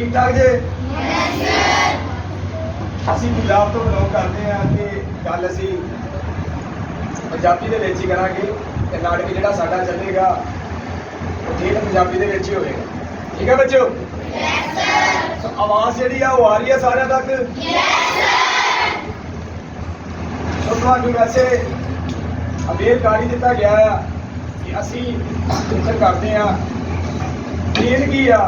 ਠੀਕ ਠਾਕ ਜੇ? ਅਸੀਂ ਪੰਜਾਬ ਤੋਂ ਬਿਲੋਂਗ ਕਰਦੇ ਹਾਂ ਤੇ ਗੱਲ ਅਸੀਂ ਪੰਜਾਬੀ ਦੇ ਵਿੱਚ ਹੀ ਕਰਾਂਗੇ ਤੇ ਨਾਟਕ ਜਿਹੜਾ ਸਾਡਾ ਚੱਲੇਗਾ, ਉਹ ਠੀਕ ਪੰਜਾਬੀ ਦੇ ਵਿੱਚ ਹੀ ਹੋਵੇਗਾ। ਠੀਕ ਹੈ ਬੱਚਿਓ? ਸੋ ਆਵਾਜ਼ ਜਿਹੜੀ ਆ, ਉਹ ਆ ਰਹੀ ਹੈ ਸਾਰਿਆਂ ਤੱਕ। ਸੋ ਤੁਹਾਨੂੰ ਵੈਸੇ ਅਵੇਅਰ ਕਰ ਦਿੱਤਾ ਗਿਆ ਆ ਕਿ ਅਸੀਂ ਇੱਥੇ ਕਰਦੇ ਆ ਦੇਣ ਕੀ ਆ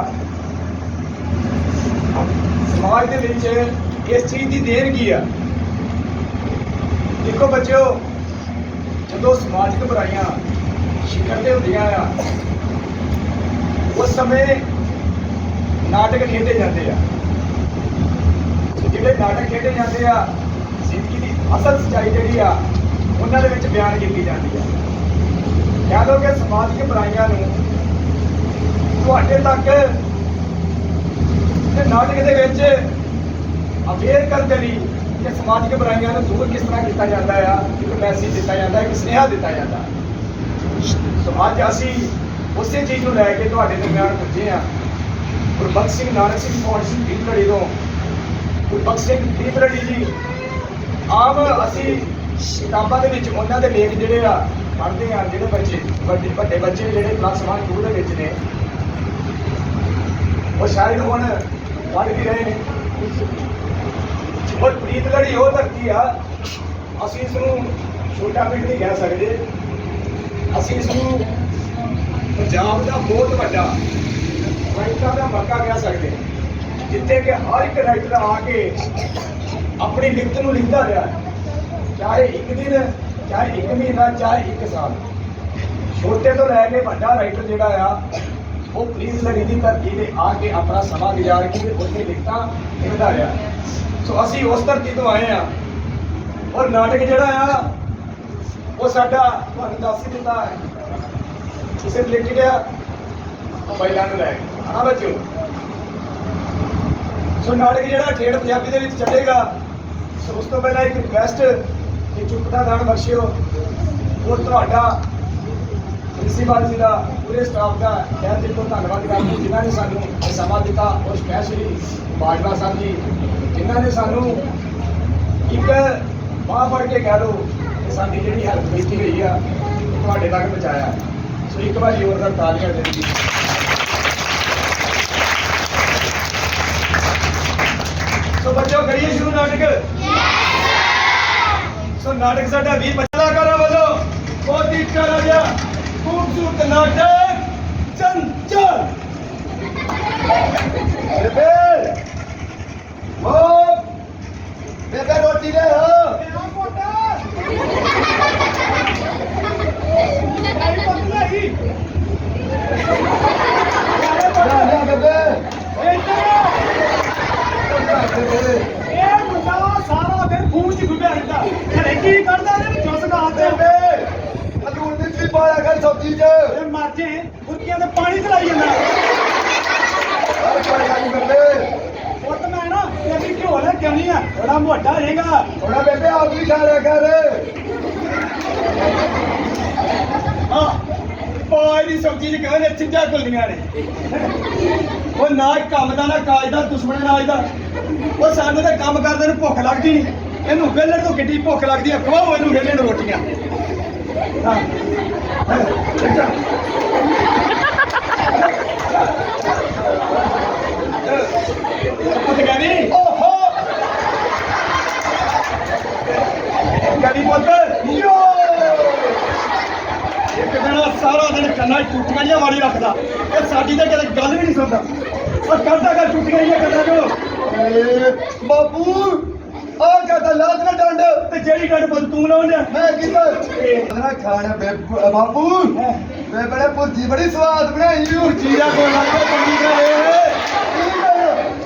ਸਮਾਜ ਦੇ ਵਿੱਚ ਇਸ ਚੀਜ਼ ਦੀ ਦੇਣ ਕੀ ਆ? ਦੇਖੋ ਬੱਚਿਓ, ਜਦੋਂ ਸਮਾਜਿਕ ਬੁਰਾਈਆਂ ਸ਼ਿਖਰ ਤੇ ਹੁੰਦੀਆਂ ਆ, ਉਸ ਸਮੇਂ ਨਾਟਕ ਖੇਡੇ ਜਾਂਦੇ ਆ। ਜਿਹੜੇ ਨਾਟਕ ਖੇਡੇ ਜਾਂਦੇ ਆ, ਜ਼ਿੰਦਗੀ ਦੀ ਅਸਲ ਸੱਚਾਈ ਜਿਹੜੀ ਆ, ਉਹਨਾਂ ਦੇ ਵਿੱਚ ਬਿਆਨ ਕੀਤੀ ਜਾਂਦੀ ਆ। ਕਹਿ ਲਓ ਕਿ ਸਮਾਜਿਕ ਬੁਰਾਈਆਂ ਨੂੰ ਤੁਹਾਡੇ ਤੱਕ ਤੇ ਨਾਟਕ ਦੇ ਵਿੱਚ ਅਵੇਅਰ ਕਰਦੇ ਲਈ ਕਿ ਸਮਾਜਿਕ ਬੁਰਾਈਆਂ ਨੂੰ ਦੂਰ ਕਿਸ ਤਰ੍ਹਾਂ ਕੀਤਾ ਜਾਂਦਾ ਆ, ਇੱਕ ਮੈਸੇਜ ਦਿੱਤਾ ਜਾਂਦਾ, ਇੱਕ ਸੁਨੇਹਾ ਦਿੱਤਾ ਜਾਂਦਾ। ਸੋ ਅੱਜ ਅਸੀਂ ਉਸੇ ਚੀਜ਼ ਨੂੰ ਲੈ ਕੇ ਤੁਹਾਡੇ ਦਰਮਿਆਨ ਪੁੱਜੇ ਆ ਗੁਰਬਖਸ਼ ਸਿੰਘ, ਨਾਨਕ ਸਿੰਘ ਕੌਣ ਸਿੰਘ ਦੀ ਦੀਪਲੜੀ ਤੋਂ। ਗੁਰਬਖਸ਼ ਸਿੰਘ ਦੀ ਦੀਪਲੜੀ ਜੀ, ਆਮ ਅਸੀਂ ਕਿਤਾਬਾਂ ਦੇ ਵਿੱਚ ਉਹਨਾਂ ਦੇ ਲੇਖ ਜਿਹੜੇ ਆ ਪੜ੍ਹਦੇ ਆ ਜਿਹੜੇ ਬੱਚੇ, ਵੱਡੇ ਵੱਡੇ ਬੱਚੇ ਜਿਹੜੇ ਕਲਾਸ 1 2 ਦੇ ਵਿੱਚ ਨੇ। ਉਹ ਸ਼ਾਇਦ ਹੁਣ ਪੜ੍ਹ ਵੀ ਰਹੇ ਨੇ ਔਰ ਪ੍ਰੀਤਗੜੀ ਉਹ ਧਰਤੀ ਆ, ਅਸੀਂ ਇਸ ਨੂੰ ਛੋਟਾ ਪਿੰਡ ਨਹੀਂ ਕਹਿ ਸਕਦੇ। ਅਸੀਂ ਇਸ ਨੂੰ ਪੰਜਾਬ ਦਾ ਬਹੁਤ ਵੱਡਾ ਰਾਈਟਰ ਦਾ ਮੱਕਾ ਕਹਿ ਸਕਦੇ। ਜਿੱਥੇ ਕਿ ਹਰ ਇੱਕ ਰਾਈਟਰ ਆ ਕੇ ਆਪਣੀ ਲਿਖਤ ਨੂੰ ਲਿਖਦਾ ਰਿਹਾ ਚਾਹੇ ਇੱਕ ਦਿਨ, ਚਾਹੇ ਇੱਕ ਮਹੀਨਾ, ਚਾਹੇ ਇੱਕ ਸਾਲ। ਛੋਟੇ ਤੋਂ ਲੈ ਕੇ ਵੱਡਾ ਰਾਈਟਰ ਜਿਹੜਾ ਆ ਉਹ ਪ੍ਰੀਤ ਲੜੀ ਦੀ ਧਰਤੀ ਤੇ ਆ ਕੇ ਆਪਣਾ ਸਮਾਂ ਗੁਜ਼ਾਰ ਕੇ ਉੱਥੇ ਲਿਖਤਾਂ ਲਿਖਦਾ ਰਿਹਾ ਸੋ ਅਸੀਂ ਉਸ ਧਰਤੀ ਤੋਂ ਆਏ ਆ ਔਰ ਨਾਟਕ ਜਿਹੜਾ ਆ, ਉਹ ਸਾਡਾ ਤੁਹਾਨੂੰ ਦੱਸ ਹੀ ਦਿੱਤਾ ਹੈ। ਕਿਸੇ ਰਿਲੇਟਡ ਆ ਮੋਬਾਈਲਾਂ ਨੂੰ ਲੈ ਕੇ ਹਾਂ ਬੱਚਿਓ। ਸੋ ਨਾਟਕ ਜਿਹੜਾ ਠੇਠ ਪੰਜਾਬੀ ਦੇ ਵਿੱਚ ਚੱਲੇਗਾ, ਸੋ ਉਸ ਤੋਂ ਪਹਿਲਾਂ ਇੱਕ ਰਿਕਵੈਸਟ ਕਿ ਚੁੱਪ ਦਾ ਦਾਨ ਬਖਸ਼ਿਓ ਔਰ ਤੁਹਾਡਾ ਪ੍ਰਿੰਸੀਪਲ ਜੀ ਦਾ ਪੂਰੇ ਸਟਾਫ ਦਾ ਤਹਿ ਦਿਲ ਤੋਂ ਧੰਨਵਾਦ ਕਰਦੇ ਜਿਨ੍ਹਾਂ ਨੇ ਸਾਨੂੰ ਇਹ ਸਮਾਂ ਦਿੱਤਾ ਔਰ ਸਪੈਸ਼ਲੀ ਬਾਜਵਾ ਸਾਹਿਬ ਜੀ ਜਿਨ੍ਹਾਂ ਨੇ ਸਾਨੂੰ ਇੱਕ ਬਾਹ ਫੜ ਕੇ ਕਹਿ ਲਓ ਕਿ ਸਾਡੀ ਜਿਹੜੀ ਹੈਲਪ ਕੀਤੀ ਗਈ ਆ ਤੁਹਾਡੇ ਤੱਕ ਪਹੁੰਚਾਇਆ। ਸੋ ਇੱਕ ਵਾਰ ਜ਼ੋਰਦਾਰ ਤਾਲੀਆਂ ਦੇ ਦਿਓ ਸੋ ਬੱਚੋ ਕਰੀਏ ਸ਼ੁਰੂ ਨਾਟਕ? ਸੋ ਨਾਟਕ ਸਾਡਾ 20 ਕਲਾਕਾਰਾਂ ਵੱਲੋਂ ਬਹੁਤ ਹੀ ਪਿਆਰਾ ਜਿਹਾ ਖੂਬਸੂਰਤ ਨਾਟਕ ਚੰਚਲ। ਬੇਬੇ ਹੋ ਬੇਬੇ ਰੋਟੀ ਲੈ ਹੋ ਲੈ ਲੈ ਬੇਬੇ ਬੇਬੇ ਇਹ ਮੁੰਡਾ ਸਾਰਾ ਦਿਨ ਖੂਨ ਚ ਡੁੱਬਿਆ ਰਹਿੰਦਾ ਘਰੇ ਕੀ ਕਰਦਾ ਇਹਦੇ ਵਿੱਚੋਂ ਸਗਾ ਬੇਬੇ ਅਲੂਣ ਦੀ ਸਬਜ਼ੀ ਚ। ਇਹ ਮੁਰਗੀਆਂ ਦੇ ਪਾਣੀ ਚਲਾਈ ਜਾਂਦਾ। ਹਰ ਕੋਈ ਖਾਈ ਬੇਬੇ ਪੁੱਤ ਮੈਂ ਨਾ ਤੇਰੀ ਘਿਓ ਲੈ ਕੇ ਆਉਣੀ ਆ ਬੜਾ ਮੋਟਾ ਰਹੇਗਾ। ਥੋੜਾ ਬੇਬੇ ਆਪ ਵੀ ਖਾ ਲਿਆ ਕਰ। ਹਾਂ ਪਾਈ ਦੀ ਸਬਜ਼ੀ ਚ ਕਹਿੰਦੇ ਗੁੱਲੀਆਂ ਨੇ। ਉਹ ਨਾ ਕੰਮ ਦਾ ਨਾ ਕਾਜ ਦਾ ਦੁਸ਼ਮਣ ਨਾਜ ਦਾ। ਉਹ ਸਾਨੂੰ ਤਾਂ ਕੰਮ ਕਰਦੇ ਨੂੰ ਭੁੱਖ ਲੱਗਦੀ ਨਹੀਂ ਇਹਨੂੰ ਵੇਲਣ ਨੂੰ ਕਿੱਡੀ ਭੁੱਖ ਲੱਗਦੀ ਆ ਖਵਾਓ ਇਹਨੂੰ ਵੇਲਣ ਨੂੰ ਰੋਟੀਆਂ। ਸਾਰਾ ਦਿਨ ਕੰਨਾਂ 'ਚ ਟੁੱਟੀਆਂ ਜਿਹੀਆਂ ਮਾਰੀ ਰੱਖਦਾ ਇਹ ਸਾਡੀ ਤਾਂ ਕਦੇ ਗੱਲ ਵੀ ਨਹੀਂ ਸੁਣਦਾ ਉਹ ਕਰਦਾ ਕਰ ਟੁੱਟੀਆਂ ਜਿਹੀਆਂ ਕਰਦਾ ਜੋ ਬਾਪੂ ਆ ਕਹਤਾ ਲਾਦ ਨਾ ਡੰਡ ਤੇ ਜਿਹੜੀ ਗੱਲ ਪੁੱਤ ਤੂੰ ਲਾਉਂਦਾ ਮੈਂ ਕੀਤਾ ਖਾਣਾ ਬੇ ਬਾਪੂ ਮੈਂ ਬੜੇ ਪੁੱਜੀ ਬੜੀ ਸਵਾਦ ਬਣਾਈ ਹੂੰ ਜੀ ਦਾ ਕੋਲ ਲੱਗ ਗਿਆ ਪੰਡੀ ਦਾ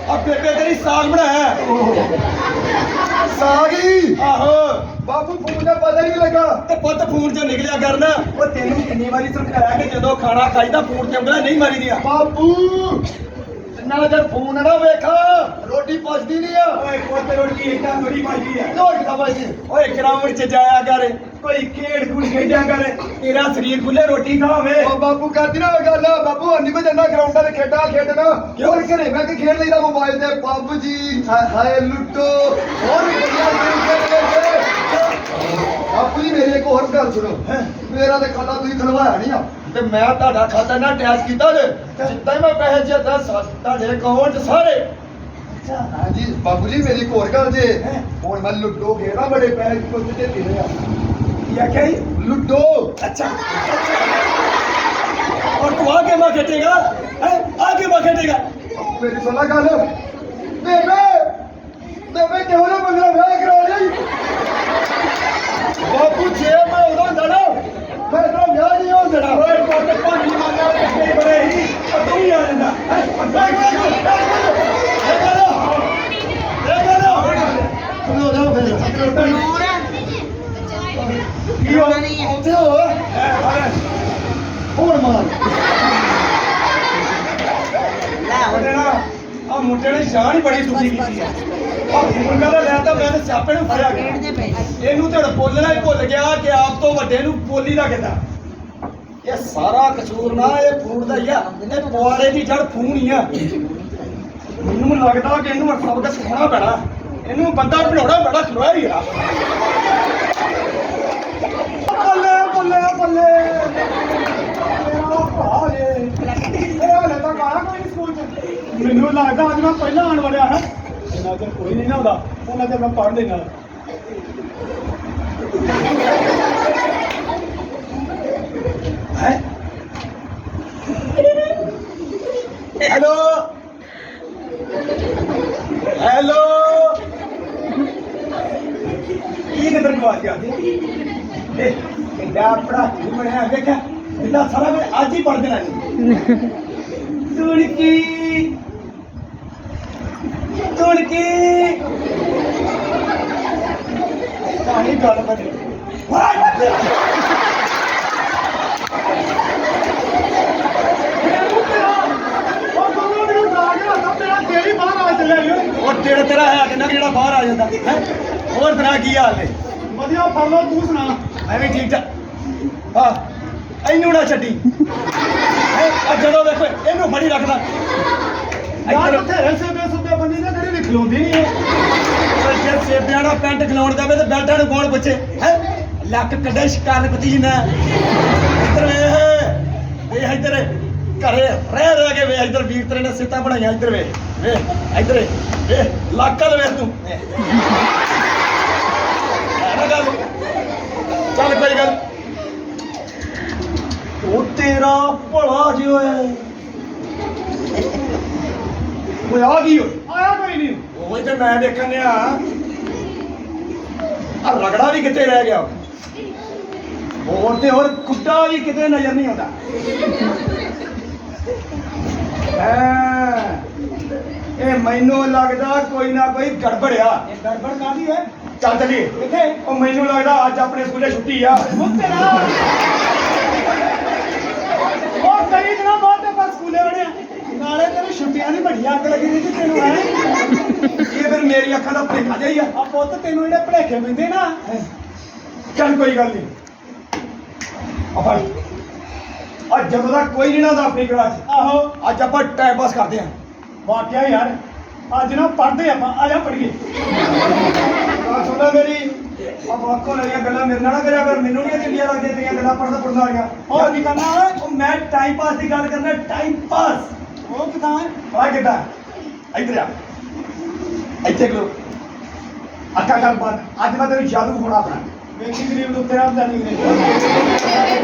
ਆ ਬੇਬੇ ਤੇਰੀ ਸਾਗ ਬਣਾਇਆ। ਸਾਗੀ ਆਹੋ। ਬਾਪੂ ਫੋਨ ਦਾ ਪਤਾ ਹੀ ਨਹੀਂ ਲੱਗਾ। ਤੇ ਪੁੱਤ ਫੋਨ 'ਚੋਂ ਨਿਕਲਿਆ ਕਰਨਾ ਉਹ ਤੈਨੂੰ ਕਿੰਨੀ ਵਾਰੀ ਸਮਝਾਇਆ ਕਿ ਜਦੋਂ ਖਾਣਾ ਖਾਈਦਾ ਫੋਨ ਤੇ ਉਂਗਲਾਂ ਨਹੀਂ ਮਾਰੀਦੀਆਂ। ਬਾਪੂ ਨਾਲ ਜਦ ਫੋਨ ਨਾ ਵੇਖਾ ਰੋਟੀ ਪਚਦੀ ਨਹੀਂ ਆ। ਓਏ ਪੁੱਤ ਰੋਟੀ ਇੱਦਾਂ ਥੋੜੀ ਮਾਰੀ ਆ। ਓਏ ਗਰਾਊਂਡ 'ਚ ਜਾਇਆ ਕਰ। ਕੋਈ ਖੇਡ ਖੂਡ ਖੇਡਿਆ ਕਰ ਤੇਰਾ ਸਰੀਰ ਖੁੱਲੇ ਰੋਟੀ ਖਾਵੇ। ਉਹ ਬਾਪੂ ਕਰਦੀ ਨਾ ਉਹ ਗੱਲ ਬਾਪੂ ਹੰਨੀ ਕੋ ਜੰਨਾ ਗਰਾਊਂਡਾਂ ਤੇ ਖੇਡਾਂ ਖੇਡਣਾ। ਹੋਰ ਘਰੇ ਬਹਿ ਕੇ ਖੇਡ ਲਈਦਾ ਮੋਬਾਈਲ ਤੇ ਪੱਬ ਜੀ ਹਾਏ ਲੁੱਟੋ। ਹੋਰ ਵੀ ਵਧੀਆ ਗੇਮ ਖੇਡਦੇ ਤੇ ਬਾਪੂ ਜੀ ਮੇਰੀ ਇੱਕ ਹੋਰ ਗੱਲ ਸੁਣੋ। ਮੇਰਾ ਤੇ ਖਾਤਾ ਤੁਸੀਂ ਖਲਵਾਇਆ ਨਹੀਂ ਆ। ਤੇ ਮੈਂ ਤੁਹਾਡਾ ਖਾਤਾ ਨਾ ਅਟੈਚ ਕੀਤਾ ਜੇ ਜਿੱਦਾਂ ਹੀ ਮੈਂ ਪੈਸੇ ਜਿੱਦਾਂ ਤੁਹਾਡੇ ਅਕਾਊਂਟ ਸਾਰੇ। ਹਾਂਜੀ ਬਾਪੂ ਜੀ ਮੇਰੀ ਇੱਕ ਹੋਰ ਗੱਲ ਜੇ? ਹੁਣ ਮੈਂ ਲੁੱਟੋ ਖੇਡਾਂ ਬੜੇ ਪੈਸੇ ਕੁਝ ਤੇ ਦਿਨੇ ਆ। ਕੀ ਆਖਿਆ ਜੀ ਲੁੱਟੋ अच्छा और तू आगे माँ खेटेगा हैं? आगे माँ खेटेगा ਮੇਰੀ ਸੁਣਾ ਗੱਲ ਬੇਬੇ ਬੇਬੇ ਕਿਉਂ ਨਾ ਬੰਦਾ ਵਿਆਹ ਕਰਾ ਲਈ ਬਾਪੂ ਜੇ ਮੈਂ ਉਦੋਂ ਹੁੰਦਾ ਨਾ ਮੈਂ ਤਾਂ ਵਿਆਹ ਨਹੀਂ ਹੋਣ ਦੇਣਾ ओए कोट पानी मांगा के बड़े ही और तू ही आ जाता हैं? और ਇਹ तू ही आ ਗੱਲ ਇਹ ਗੱਲ ਸੁਣੋ ਜਾਓ ਫਿਰ ਨੂਰ ਕੀ ਹੋ? ਨਹੀਂ ਹੈ। ਹੋਰ ਮਾਰ। ਲੈ ਉਹਨੇ ਨਾ ਆ ਮੁੰਡੇ ਨੇ ਸ਼ਾਨ ਹੀ ਬੜੀ ਦੁਖੀ ਕੀਤੀ ਆ ਆ ਮੁੰਡਾ ਦਾ ਲੈ ਤਾਂ ਮੈਂ ਤੇ ਸਿਆਪੇ ਨੂੰ ਫੜਿਆ ਖੇਡਦੇ ਗਿਆ ਪਏ ਇਹਨੂੰ ਤੇ ਹੁਣ ਬੋਲਣਾ ਹੀ ਭੁੱਲ ਗਿਆ ਕਿ ਆਪ ਤੋਂ ਵੱਡੇ ਨੂੰ ਬੋਲੀ ਦਾ ਕਿੱਦਾਂ? ਇਹ ਸਾਰਾ ਕਸੂਰ ਨਾ ਇਹ ਫੂਡ ਦਾ ਹੀ ਆ। ਇਹ ਪੁਆੜੇ ਦੀ ਜੜ ਫੂਨ ਹੀ ਆ। ਮੈਨੂੰ ਲੱਗਦਾ ਕਿ ਇਹਨੂੰ ਸਬਕ ਸਿਖਾਉਣਾ ਪੈਣਾ। ਇਹਨੂੰ ਬੰਦਾ ਬਣਾਉਣਾ ਬੜਾ ਖਲੋਇਆ ਹੀ ਆ। ਬੱਲੇ ਬੱਲੇ ਬੱਲੇ। ਮੇਰਾ ਭਰਾ ਜੇ ਇਹ ਹਾਲੇ ਤੱਕ ਆਇਆ ਕੋਈ ਨਹੀਂ ਸਕੂਲ ਚ। ਮੈਨੂੰ ਲੱਗਦਾ ਅੱਜ ਮੈਂ ਪਹਿਲਾਂ ਆਉਣ ਵਾਲਿਆ ਹਾਂ। ਇੰਨਾ ਚਿਰ ਕੋਈ ਨਹੀਂ ਨਾ ਹੁੰਦਾ ਉਹਨਾਂ ਚਿਰ ਮੈਂ ਪੜ੍ਹ ਲੈਣਾ ਹੈ? ਹੈਲੋ ਪੜਾ ਕੀ ਬਣਿਆ ਸਾਰਾ ਕੁਝ ਅੱਜ ਹੀ ਪੜ ਦੇਣਾ ਗੱਲ ਬਣੀ। ਵਾਹ ਉਹ ਤੇਰਾ ਤੇਰਾ ਹੈ ਕਿੰਨਾ ਕੁ ਜਿਹੜਾ ਬਾਹਰ ਆ ਜਾਂਦਾ ਹੈ? ਹੋਰ ਤਰ੍ਹਾਂ ਕੀ ਹਾਲ ਨੇ? ਵਧੀਆ ਫੜ ਲਓ ਤੂੰ ਸੁਣਾ। ਮੈਂ ਵੀ ਠੀਕ ਠਾਕ। ਹਾਂ ਇਹਨੂੰ ਨਾ ਛੱਡੀ। ਹੈਂ, ਆ ਜਦੋਂ ਵੇਖੋ ਇਹਨੂੰ ਫੜੀ ਰੱਖਦਾ। ਯਾਰ ਇੱਧਰ ਬਥੇਰੇ ਸੇਬੇ ਸੁਬੇ ਬੰਦੀ ਨੇ ਵੀ ਖਲੋਂਦੀ ਨਹੀਂ ਹੈ ਜੇ ਸੇਬਿਆਂ ਦਾ ਪੈਂਟ ਖਲਾਉਣ ਦੇਵੇ ਤੇ ਬੈਲਟਾਂ ਨੂੰ ਕੌਣ ਪੁੱਛੇ? ਹੈ? ਲੱਕ ਕੱਢੇ ਸ਼ਿਕਾਰ ਪਤੀ ਨਾ ਇੱਧਰ ਵੇ ਵੇ ਇੱਧਰ ਘਰੇ ਰਹਿ ਰਹਿ ਕੇ ਵੇ ਇੱਧਰ ਵੀਰ ਤੇਰੇ ਨੇ ਸਿੱਤਾ ਬਣਾਈਆਂ ਇੱਧਰ ਵੇ। ਵੇ ਇੱਧਰ ਵੇ। ਲੱਕਾ ਲਵੇ ਤੂੰ। ਹੈ ਨਾ ਗੱਲ ਚੱਲ ਕੋਈ ਗੱਲ। ਤੇਰਾ ਭਲਾ ਜਿਹਾ ਹੈ ਉਹ ਆ ਗਈ ਓਏ ਆਇਆ ਕੋਈ ਨਹੀਂ। ਉਹ ਤੇ ਮੈਂ ਦੇਖਣ ਡਿਆ। ਆ ਰਗੜਾ ਵੀ ਕਿੱਥੇ ਰਹਿ ਗਿਆ? ਹੋਰ ਤੇ ਹੋਰ ਕੁੱਤਾ ਵੀ ਕਿਤੇ ਨਜ਼ਰ ਨਹੀਂ ਆਉਂਦਾ। ਇਹ ਮੈਨੂੰ ਲੱਗਦਾ ਕੋਈ ਨਾ ਕੋਈ ਗੜਬੜ ਆ। ਇਹ ਗੜਬੜ ਕਾਦੀ ਹੈ? ਚੱਲ ਚਲੀਏ। ਕਿੱਥੇ? ਉਹ ਮੈਨੂੰ ਲੱਗਦਾ ਅੱਜ ਆਪਣੇ ਸਕੂਲੇ ਛੁੱਟੀ ਆ। ਉਹ ਤੇਰਾ ਉਹ ਕਈ ਦਿਨਾਂ ਬਾਅਦ ਤੇ ਬਸ ਸਕੂਲੇ ਵੜਿਆ ਨਾਲੇ ਤੈਨੂੰ ਛੁੱਟੀਆਂ ਨਹੀਂ ਬੜੀਆਂ ਅੱਗ ਲੱਗੀ ਦੀ ਤੈਨੂੰ ਹੈ ਇਹ ਫਿਰ ਮੇਰੀ ਅੱਖਾਂ ਦਾ ਭੇਖਾ ਜਾਈ ਆ। ਆ ਪੁੱਤ ਤੈਨੂੰ ਜਿਹੜੇ ਭੜੇਖੇ ਪੈਂਦੇ ਨਾ ਚੱਲ ਕੋਈ ਗੱਲ ਨਹੀਂ ਆ ਫੜ। ਅੱਜ ਜਦੋਂ ਦਾ ਕੋਈ ਨਹੀਂ ਨਾ ਦਾ ਆਪਣੀ ਕਲਾਸ। ਆਹੋ। ਅੱਜ ਆਪਾਂ ਟਾਈਮ ਪਾਸ ਕਰਦੇ ਆਂ। ਵਾਕਿਆ ਯਾਰ ਅੱਜ ਨਾ ਪੜਦੇ ਆਪਾਂ ਆ ਜਾ ਪੜੀਏ ਆ ਸੁਣਦਾ ਮੇਰੀ ਆ ਵਾਕੋ ਲਈਆਂ ਗੱਲਾਂ ਮੇਰੇ ਨਾਲ ਨਾ ਕਰਿਆ ਕਰ। ਮੈਨੂੰ ਨਹੀਂ ਚੰਗੀਆਂ ਲੱਗਦੀਆਂ ਤੇਰੀਆਂ ਗੱਲਾਂ ਪੜਦਾ ਪੜਦਾ ਵਾਲੀਆਂ। ਹੋਰ? ਕੀ ਕਰਨਾ? ਉਹ ਮੈਂ ਟਾਈਮ ਪਾਸ ਦੀ ਗੱਲ ਕਰਨਾ ਟਾਈਮ ਪਾਸ ਉਹ ਕਿਦਾਂ? ਹੈ ਆ ਕਿੱਦਾਂ? ਇੱਧਰ ਆ। ਇੱਥੇ ਖਲੋ। ਅੱਖਾਂ ਕਰ ਬੰਦ ਅੱਜ ਮੈਂ ਤੈਨੂੰ ਜਾਦੂ ਹੋਣਾ ਆਪਣਾ ਵੇਖੀ ਗਰੀਬ ਨੂੰ ਤੇਰਾ ਬਦਾਨੀ ਨੇ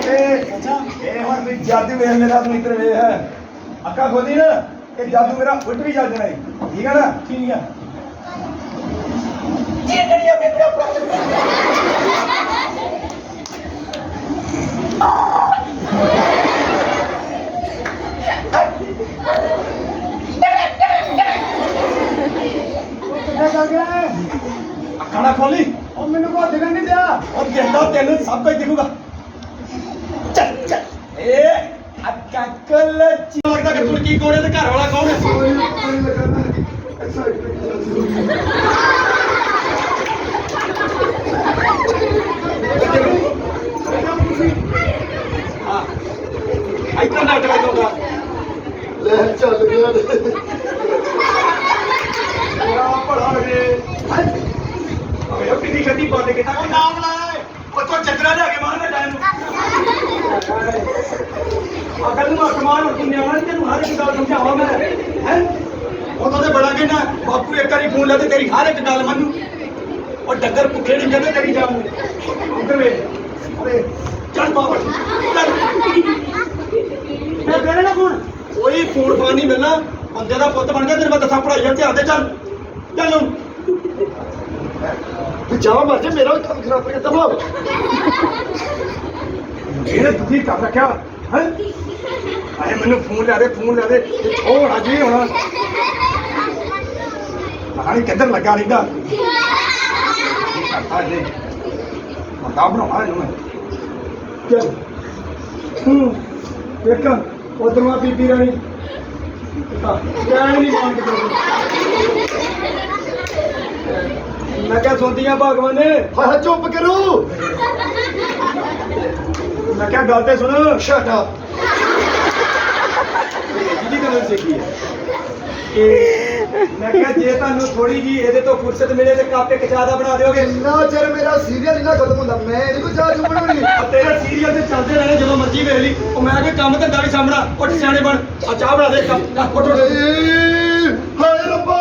ਇਹ ਅੱਛਾ ਇਹ ਹੁਣ ਵੀ ਜਾਦੂ ਵੇਖ ਮੇਰਾ ਤੂੰ ਇੱਧਰ ਵੇਖ ਅੱਖਾਂ ਖੋਲੀ ਨਾ ਇਹ ਜਾਦੂ ਮੇਰਾ ਉਲਟ ਵੀ ਚੱਲ ਜਾਣਾ ਈ। ਠੀਕ ਹੈ ਨਾ ਠੀਕ ਆ ਇਹ ਜਿਹੜੀਆਂ ਮੇਰੇ ਕਿੱਥੇ ਜਾ ਖਾਣਾ ਖੋਲੀ? ਉਹ ਮੈਨੂੰ ਕੋ ਦਿਖਣ ਨਹੀਂ ਦਿਆ। ਉਹ ਕਹਿੰਦਾ ਤੈਨੂੰ ਸਭ ਕੁਝ ਦਿਖੂਗਾ। ਚੱਲ ਚੱਲ। ਏ ਅੱਕਾ ਕੱਲ ਲੱਗਦਾ ਕਿ ਤੂੰ ਕੀ ਕੋੜੇ ਤੇ ਘਰ ਵਾਲਾ ਕੌਣ ਹੈ? ਹਾਂ। ਇੱਧਰ ਨਾ ਟਕਾਉਂਦਾ ਲੈ ਚੱਲ ਗਿਆ। ਗੱਡੀ ਬੰਦ ਕੀਤਾ। ਉਹ ਨਾਮ ਲਾਇਆ ਤੋਂ ਚੱਕਰਾ ਲਿਆ ਕੇ ਮਾਰਨਾ ਟਾਈਮ ਅਗਰ ਨੂੰ ਅਸਮਾਨ ਨੂੰ ਨਿਆਣਾ ਤੈਨੂੰ ਹਰ ਇੱਕ ਗੱਲ ਸਮਝਾਵਾਂ ਮੈਂ ਹੈ? ਉਦੋਂ ਤੇ ਬੜਾ ਕਹਿਣਾ ਬਾਪੂ ਇੱਕ ਵਾਰੀ ਫੋਨ ਲਾ ਤੇ ਤੇਰੀ ਹਰ ਇੱਕ ਗੱਲ ਮੰਨੂ। ਉਹ ਡੱਗਰ ਭੁੱਖੇ ਨਹੀਂ ਕਹਿੰਦੇ ਤੇਰੀ ਜਾਨ ਨੂੰ ਇੱਧਰ ਵੇ ਅਰੇ ਚੱਲ ਬਾਬਾ। ਚੱਲ। ਮੈਂ ਦੇਣਾ ਨਾ ਫੋਨ। ਕੋਈ ਫੋਨ ਫਾਨ ਨਹੀਂ ਮਿਲਣਾ। ਬੰਦੇ ਦਾ ਪੁੱਤ ਬਣ ਗਿਆ ਤੇਰੇ ਮੈਂ ਦੱਸਾਂ ਪੜਾਈ ਧਿਆਨ ਦੇ ਚੱਲ। ਚੱਲ ਹੁਣ। ਤੂੰ ਜਾਵਾ ਮਰ ਜਾ ਮੇਰਾ ਵੀ ਕੰਮ ਖਰਾਬ ਕਰ ਦਫਾ ਇਹਨੇ ਤੁਸੀਂ ਕਰ ਰੱਖਿਆ ਹੈ? ਆਏ ਮੈਨੂੰ ਫੋਨ ਲਿਆ ਦੇ ਫੋਨ ਲਿਆ ਦੇ ਅੱਜ ਹੀ ਹੋਣਾ ਪਤਾ ਨਹੀਂ ਕਿੱਧਰ ਲੱਗਾ ਰਹਿੰਦਾ। ਕਰਤਾ ਜੇ ਮਤਾ ਬਣਾਉਣਾ ਇਹਨੂੰ ਮੈਂ। ਚੱਲ। ਹੂੰ। ਵੇਖ ਉਧਰੋਂ ਆ ਬੀਬੀ ਰਾਣੀ। ਕਹਿਣ ਨਹੀਂ ਮੰਨ ਮੈਂ ਕਿਹਾ ਸੁਣਦੀਆਂ ਭਗਵਾਨ ਨੇ? ਹਾਂ ਹਾਂ ਚੁੱਪ ਕਰੋ। ਮੈਂ ਕਿਹਾ ਗੱਲ ਤੇ ਸੁਣ। ਸ਼ਟ ਅਪ ਜਿਹਦੀ ਗੱਲ ਸਿੱਖੀ ਹੈ ਕਿ ਮੈਂ ਕਿਹਾ ਜੇ ਤੁਹਾਨੂੰ ਥੋੜੀ ਜੀ ਇਹਦੇ ਤੋਂ ਫੁਰਸਤ ਮਿਲੇ ਤੇ ਕਾਪੇ ਕਚਾਦਾ ਬਣਾ ਦਿਓਗੇ। ਜਿੰਨਾ ਚਿਰ ਮੇਰਾ ਸੀਰੀਅਲ ਨਹੀਂ ਨਾ ਖਤਮ ਹੁੰਦਾ ਮੈਂ ਇਹਦੀ ਕੋਈ ਚਾਰਜ ਬਣਾਉਣੀ? ਆ ਤੇਰੇ ਸੀਰੀਅਲ ਤੇ ਚੱਲਦੇ ਰਹਿਣੇ ਜਦੋਂ ਮਰਜ਼ੀ ਵੇਖ ਲਈ। ਉਹ ਮੈਂ ਕਿਹਾ ਕੰਮ ਧੰਦਾ ਵੀ ਸਾਹਮਣਾ ਉੱਠ ਸਿਆਣੇ ਬਣ। ਆ ਚਾਹ ਬਣਾ ਦੇ ਆ, ਉੱਠ ਉੱਠ ਹਾਏ ਰੱਬਾ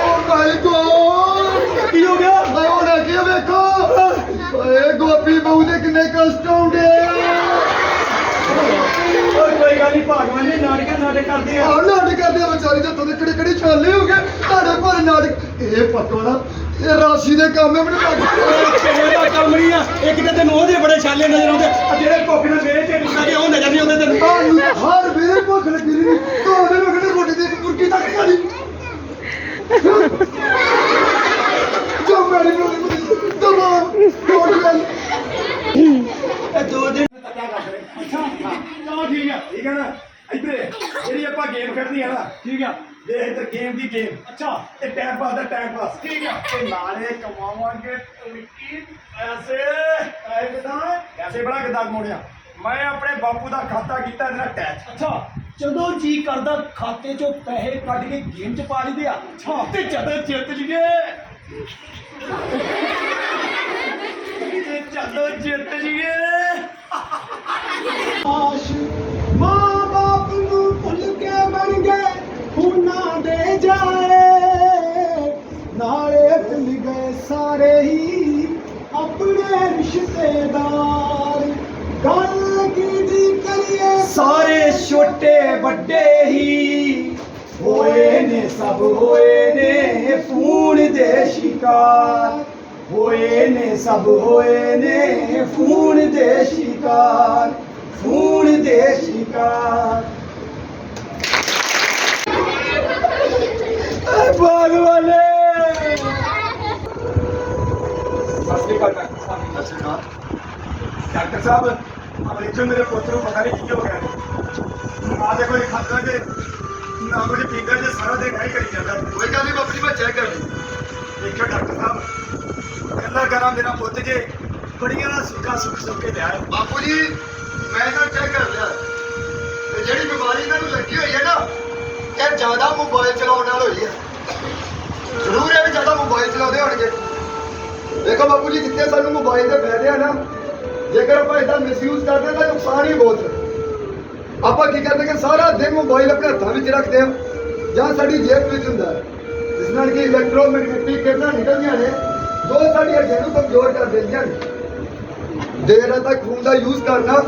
ਓ ਮਾਈ ਗੋਡ ਕੀ ਹੋ ਗਿਆ ਮੈਂ ਹੁਣ ਅੱਗੇ ਵੇਖੋ ਓਏ ਗੋਪੀ ਬਹੂ ਦੇ ਕਿੰਨੇ ਕਸ਼ਟ ਆਉਂਦੇ ਓਏ ਕੋਈ ਗੱਲ ਨਹੀਂ ਭਗਵਾਨ ਨੇ ਨਾਟਕਾਂ ਨਾਟਕ ਕਰਦੇ ਆ ਆਹ ਨਾਟਕ ਕਰਦੇ ਆ ਵਿਚਾਰੀ ਦੇ ਤੁਹਾਡੇ ਕਿਹੜੇ ਕਿਹੜੇ ਛਾਲੇ ਹੋ ਗਏ। ਤੁਹਾਡੇ ਕੋਲ ਨਾਟਕ। ਇਹ ਪਟਵਾਣਾ ਇਹ ਰਾਸ਼ੀ ਦੇ ਕੰਮ ਹੈ ਮੈਨੂੰ ਲੱਗ ਤੇਰੇ ਦਾ ਕੰਮ ਨਹੀਂ ਆ? ਇੱਕ ਤੇ ਤੈਨੂੰ ਉਹਦੇ ਬੜੇ ਛਾਲੇ ਨਜ਼ਰ ਆਉਂਦੇ। ਆ ਜਿਹੜੇ ਭੁੱਖ ਨਾਲ ਮੇਰੇ ਤੇ ਨਿਕਲਦੇ ਉਹ ਨਜ਼ਰ ਨਹੀਂ ਆਉਂਦੇ ਤੈਨੂੰ। ਤੁਹਾਨੂੰ ਤਾਂ ਹਰ ਵੇਲੇ ਭੁੱਖ ਲੱਗੀ ਰਹੀ। ਤੁਹਾਡੇ ਨੂੰ ਕਿਹੜੇ ਰੋਟੀ ਦੇ ਇੱਕ ਮੁਰਗੀ ਤੱਕ ਖਾਣੀ ਜੋ ਮੇਰੀ ਰੋਟੀ ਦਬਾ ਰੋਟੀ ਇਹ ਦੋ ਦਿਨ ਤੱਕਿਆ ਕਰ ਅੱਛਾ। ਚਲੋ ਠੀਕ ਆ ਠੀਕ ਹੈ ਨਾ ਇੱਧਰ ਜਿਹੜੀ ਆਪਾਂ ਗੇਮ ਖੇਡਣੀ ਹੈ ਨਾ ਠੀਕ ਆ ਦੇਖ ਇੱਧਰ ਗੇਮ ਦੀ ਗੇਮ ਅੱਛਾ। ਤੇ ਟਾਈਮ ਪਾਸ ਦਾ ਟਾਈਮ ਪਾਸ ਠੀਕ ਆ ਤੇ ਨਾਲੇ ਕਮਾਵਾਂਗੇ ਤੁਰਕੀ ਪੈਸੇ ਪੈਸੇ ਕਿਦਾਂ ਪੈਸੇ ਬੜਾ ਕਿਦਾਂ ਕਮਾਉਣਿਆ ਮੈਂ ਆਪਣੇ ਬਾਪੂ ਦਾ ਖਾਤਾ ਕੀਤਾ ਇਹਦੇ ਨਾਲ ਅੱਛਾ ਜਦੋਂ ਜੀ ਕਰਦਾ ਖਾਤੇ ਚੋਂ ਪੈਸੇ ਕੱਢ ਕੇ ਗੇਮ 'ਚ ਪਾ ਲਈਦੇ ਆ ਤੇ ਜਦੋਂ ਜਿੱਤ ਜੀਏ ਤੇ ਜਿੱਤ ਜੀਏ। ਆਸ਼ ਮਾਂ ਬਾਪ ਨੂੰ ਭੁੱਲ ਕੇ ਬਣ ਗਏ, ਖੂਨਾਂ ਦੇ ਜਾਏ ਨਾਲੇ ਭੁੱਲ ਗਏ ਸਾਰੇ ਹੀ ਆਪਣੇ ਰਿਸ਼ਤੇਦਾਰ। ਗੱਲ ਕੀ ਕਰੀਏ? ਸਾਰੇ ਛੋਟੇ ਵੱਡੇ ਹੀ ਹੋਏ ਨੇ, ਸਭ ਹੋਏ ਨੇ ਫੂਨ ਦੇ ਸ਼ਿਕਾਰ। ਹੋਏ ਨੇ ਸਭ ਹੋਏ ਨੇ ਫੂਨ ਦੇ ਸ਼ਿਕਾਰ ਫੂਨ ਦੇ ਸ਼ਿਕਾਰ ਐ ਬਾਗ ਵਾਲੇ ਸਸਤੀ ਕਾ ਡਾਕਟਰ ਸਾਹਿਬ ਆਪਣੇ ਜੋ ਮੇਰੇ ਪੁੱਤ ਨੂੰ ਪਤਾ ਨਹੀਂ ਕੀ ਹੋ ਗਿਆ ਆ ਦੇਖੋ ਇਹ ਖਾਤਾ ਦੇ ਨਾ ਕੁਝ ਪੀਂਦਾ ਜੇ ਸਾਰਾ ਦਿਨ ਨਹੀਂ ਕਰੀ ਜਾਂਦਾ ਕੋਈ ਗੱਲ ਨਹੀਂ ਬਾਪੂ ਜੀ ਮੈਂ ਚੈੱਕ ਕਰ ਲਈ ਦੇਖਿਓ ਡਾਕਟਰ ਸਾਹਿਬ ਕੱਲਾ ਕਰਾਂ ਮੇਰਾ ਪੁੱਤ ਜੇ। ਬੜੀਆਂ ਸੁੱਖਾਂ ਸੁੱਖ ਸੁੱਕ ਕੇ ਲਿਆ ਹੈ। ਬਾਪੂ ਜੀ, ਮੈਂ ਤਾਂ ਚੈੱਕ ਕਰ ਲਿਆ। ਤੇ ਜਿਹੜੀ ਬਿਮਾਰੀ ਇਹਨਾਂ ਨੂੰ ਲੱਗੀ ਹੋਈ ਹੈ ਨਾ, ਇਹ ਜ਼ਿਆਦਾ ਮੋਬਾਈਲ ਚਲਾਉਣ ਨਾਲ ਹੋਈ ਹੈ। ਜ਼ਰੂਰ ਇਹ ਵੀ ਜ਼ਿਆਦਾ ਮੋਬਾਈਲ ਚਲਾਉਂਦੇ ਹੋਣਗੇ। ਦੇਖੋ ਬਾਪੂ ਜੀ, ਜਿੱਥੇ ਸਾਨੂੰ ਮੋਬਾਈਲ ਦੇ ਫਾਇਦੇ ਆ ਨਾ, ਜੇਕਰ ਆਪਾਂ ਇਹਦਾ ਮਿਸਯੂਜ਼ ਕਰਦੇ ਹਾਂ ਤਾਂ ਨੁਕਸਾਨ ਹੀ ਬਹੁਤ ਹੈ। ਆਪਾਂ ਕੀ ਕਰਦੇ ਕਿ ਸਾਰਾ ਦਿਨ ਮੋਬਾਈਲ ਆਪਣੇ ਹੱਥਾਂ ਵਿੱਚ ਰੱਖਦੇ ਹਾਂ, ਜਾਂ ਸਾਡੀ ਜੇਬ ਵਿੱਚ ਹੁੰਦਾ ਹੈ। ਜਿਸ ਨਾਲ ਕਿ ਇਲੈਕਟ੍ਰੋਮੈਗਨੈਟਿਕ ਕਿਰਨਾਂ ਨਿਕਲਦੀਆਂ ਨੇ ਜੋ ਸਾਡੀ ਹੱਡੀਆਂ ਨੂੰ ਕਮਜ਼ੋਰ ਕਰ ਦਿੰਦੀਆਂ ਨੇ। ਦੇਰ ਤੱਕ ਖੂਨ ਦਾ ਯੂਜ਼ ਕਰਨਾ,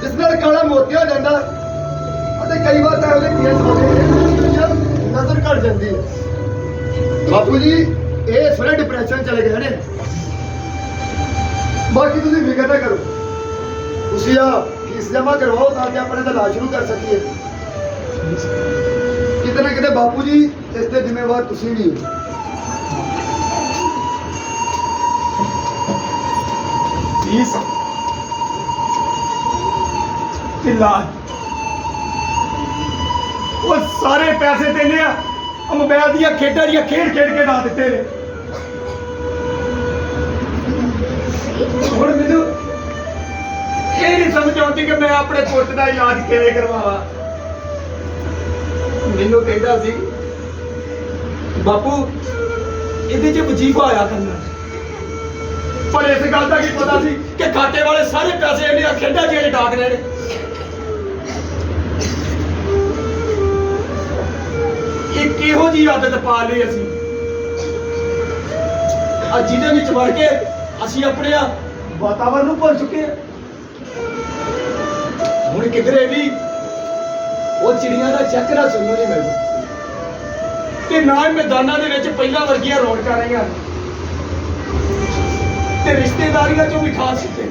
ਜਿਸ ਨਾਲ ਕਾਲਾ ਮੋਤੀਆ ਹੋ ਜਾਂਦਾ ਅਤੇ ਕਈ ਵਾਰ ਤਾਂ ਉਹਦੇ ਕੇਸ ਹੁੰਦੇ ਨੇ ਨਜ਼ਰ ਘਟ ਜਾਂਦੀ ਹੈ। ਬਾਪੂ ਜੀ, ਇਹ ਸਾਰੇ ਡਿਪਰੈਸ਼ਨ ਚਲੇ ਗਏ ਨੇ। ਬਾਕੀ ਤੁਸੀਂ ਫਿਕਰ ਨਾ ਕਰੋ। ਤੁਸੀਂ ਆ ਫੀਸ ਜਮਾ ਕਰਵਾਓ, ਤਾਂ ਕਿ ਆਪਣੇ ਦਾ ਇਲਾਜ ਸ਼ੁਰੂ ਕਰ ਸਕੀਏ। ਕਿਤੇ ਨਾ ਕਿਤੇ ਬਾਪੂ ਜੀ, ਇਸ ਦੇ ਜ਼ਿੰਮੇਵਾਰ ਤੁਸੀਂ ਵੀ ਹੋ। ਫੀਸ ਇਲਾਜ ਉਹ ਸਾਰੇ ਪੈਸੇ ਦੇਨੇ ਆ। ਮੋਬਾਈਲ ਦੀਆਂ ਖੇਡਾਂ ਦੀਆਂ ਖੇਡ ਖੇਡ ਕੇ ਲਾ ਦਿੱਤੇ ਨੇ। ਹੁਣ ਮੈਨੂੰ ਇਹ ਨਹੀਂ ਸਮਝ ਆਉਂਦੀ ਕਿ ਮੈਂ ਆਪਣੇ ਪੁੱਤ ਦਾ ਇਲਾਜ ਕਿਵੇਂ ਕਰਵਾਵਾਂ। ਮੈਨੂੰ ਕਹਿੰਦਾ ਸੀ, ਬਾਪੂ, ਇਹਦੇ 'ਚ ਵਜੀਫਾ ਆਇਆ ਕਰਨਾ। ਪਰ ਇਸ ਗੱਲ ਦਾ ਕੀ ਪਤਾ ਸੀ ਕਿ ਖਾਤੇ ਵਾਲੇ ਸਾਰੇ ਪੈਸੇ ਇਹਦੀਆਂ ਖੇਡਾਂ ਜਿਹੜੇ ਡਾਕ ਰਹੇ ਨੇ ਇਹ ਕਿਹੋ ਜੀ ਆਦਤ ਪਾ ਲਈ ਅਸੀਂ? ਆ ਜਿਹਦੇ ਵਿੱਚ ਵੜ ਕੇ ਅਸੀਂ ਆਪਣੇ ਆ ਵਾਤਾਵਰਨ ਨੂੰ ਭੁੱਲ ਚੁੱਕੇ ਹਾਂ। ਹੁਣ ਕਿਧਰੇ ਵੀ ਉਹ ਚਿੜੀਆਂ ਦਾ ਚੱਕ ਨਾ ਸੁਣਨ ਨੂੰ ਨਹੀਂ ਮਿਲਦਾ। ਤੇ ਨਾ ਹੀ ਮੈਦਾਨਾਂ ਦੇ ਵਿੱਚ ਪਹਿਲਾਂ ਵਰਗੀਆਂ ਰੌਣਕਾਂ ਰਹੀਆਂ। ਤੇ ਰਿਸ਼ਤੇਦਾਰੀਆਂ ਚੋਂ ਵੀ ਖਾਸ ਕਿਤੇ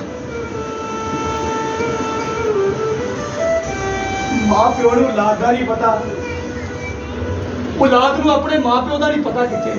ਮਾਂ ਪਿਓ ਨੂੰ ਔਲਾਦ ਦਾ ਨਹੀਂ ਪਤਾ। ਔਲਾਦ ਨੂੰ ਆਪਣੇ ਮਾਂ ਪਿਓ ਦਾ ਨਹੀਂ ਪਤਾ ਕਿੱਥੇ।